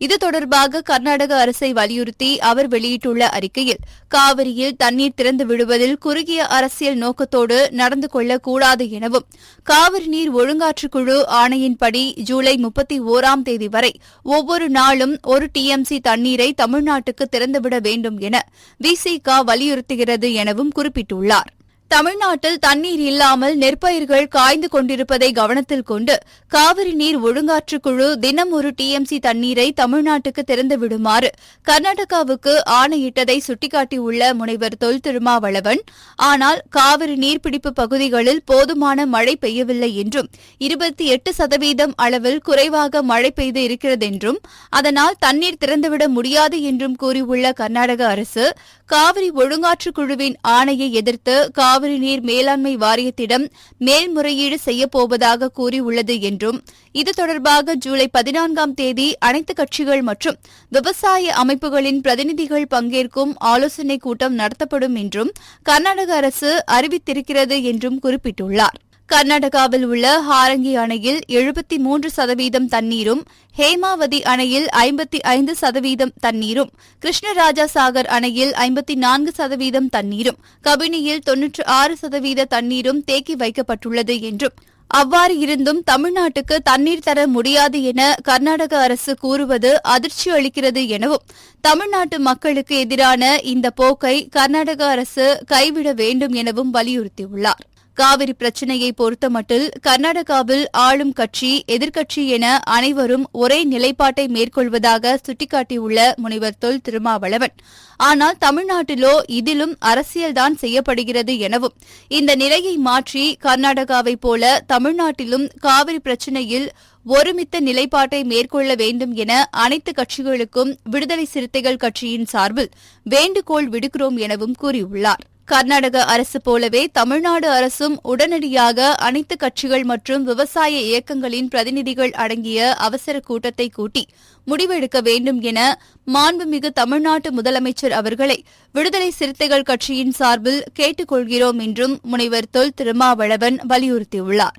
இது தொடர்பாக கர்நாடக அரசை வலியுறுத்தி அவர் வெளியிட்டுள்ள அறிக்கையில் காவிரியில் தண்ணீர் திறந்து விடுவதில் குறுகிய அரசியல் நோக்கத்தோடு நடந்து கொள்ளக்கூடாது எனவும் காவிரி நீர் ஒழுங்காற்றுக்குழு ஆணையின்படி ஜூலை முப்பத்தி ஓராம் தேதி வரை ஒவ்வொரு நாளும் ஒரு டிஎம்சி தண்ணீரை தமிழ்நாட்டுக்கு திறந்துவிட வேண்டும் என விசிகா வலியுறுத்துகிறது எனவும் குறிப்பிட்டுள்ளார். தமிழ்நாட்டில் தண்ணீர் இல்லாமல் நெற்பயிர்கள் காய்ந்து கொண்டிருப்பதை கவனத்தில் கொண்டு காவிரி நீர் ஒழுங்காற்றுக் குழு தினம் ஒரு டிஎம்சி தண்ணீரை தமிழ்நாட்டுக்கு திறந்துவிடுமாறு கர்நாடகாவுக்கு ஆணையிட்டதை சுட்டிக்காட்டியுள்ள முனைவர் தொல் திருமாவளவன் ஆனால் காவிரி நீர்பிடிப்பு பகுதிகளில் போதுமான மழை பெய்யவில்லை என்றும் இருபத்தி எட்டு சதவீதம் அளவில் குறைவாக மழை பெய்து இருக்கிறதென்றும் அதனால் தண்ணீர் திறந்துவிட முடியாது என்றும் கூறியுள்ள கர்நாடக அரசு காவிரி ஒழுங்காற்றுக் குழுவின் ஆணையை எதிர்த்து காவிரி நீர் மேலாண்மை வாரியத்திடம் மேல்முறையீடு செய்யப்போவதாக கூறியுள்ளது என்றும் இது தொடர்பாக ஜூலை பதினான்காம் தேதி அனைத்து கட்சிகள் மற்றும் விவசாய அமைப்புகளின் பிரதிநிதிகள் பங்கேற்கும் ஆலோசனைக் கூட்டம் நடத்தப்படும் என்றும் கர்நாடக அரசு அறிவித்திருக்கிறது என்றும் குறிப்பிட்டுள்ளார். கர்நாடகாவில் உள்ள ஹாரங்கி அணையில் எழுபத்தி மூன்று சதவீதம் தண்ணீரும் ஹேமாவதி அணையில் ஐம்பத்தி ஐந்து சதவீதம் தண்ணீரும் கிருஷ்ணராஜா சாகர் அணையில் ஐம்பத்தி நான்கு சதவீதம் தண்ணீரும் கபினியில் தொன்னூற்று ஆறு சதவீத தண்ணீரும் தேக்கி வைக்கப்பட்டுள்ளது என்றும் அவ்வாறு இருந்தும் தமிழ்நாட்டுக்கு தண்ணீர் தர முடியாது என கர்நாடக அரசு கூறுவது அதிர்ச்சி அளிக்கிறது எனவும் தமிழ்நாட்டு மக்களுக்கு எதிரான இந்த போக்கை கர்நாடக அரசு கைவிட வேண்டும் எனவும் வலியுறுத்தியுள்ளார். காவிரி பிரச்சினையை பொறுத்தமட்டில் கர்நாடகாவில் ஆளும் கட்சி எதிர்க்கட்சி என அனைவரும் ஒரே நிலைப்பாட்டை மேற்கொள்வதாக சுட்டிக்காட்டியுள்ள முனைவர் தொல் திருமாவளவன். ஆனால் தமிழ்நாட்டிலோ இதிலும் அரசியல்தான் செய்யப்படுகிறது எனவும் இந்த நிலையை மாற்றி கர்நாடகாவைப் போல தமிழ்நாட்டிலும் காவிரி பிரச்சினையில் ஒருமித்த நிலைப்பாட்டை மேற்கொள்ள வேண்டும் என அனைத்து கட்சிகளுக்கும் விடுதலை சிறுத்தைகள் கட்சியின் சார்பில் வேண்டுகோள் விடுக்கிறோம் எனவும் கூறியுள்ளார். கர்நாடக அரசு போலவே தமிழ்நாடு அரசும் உடனடியாக அனைத்து கட்சிகள் மற்றும் விவசாய இயக்கங்களின் பிரதிநிதிகள் அடங்கிய அவசர கூட்டத்தை கூட்டி முடிவெடுக்க வேண்டும் என மாண்புமிகு தமிழ்நாட்டு முதலமைச்சர் அவர்களை விடுதலை சிறுத்தைகள் கட்சியின் சார்பில் கேட்டுக் கொள்கிறோம் என்றும் முனைவர் தொல் திருமாவளவன் வலியுறுத்தியுள்ளார்.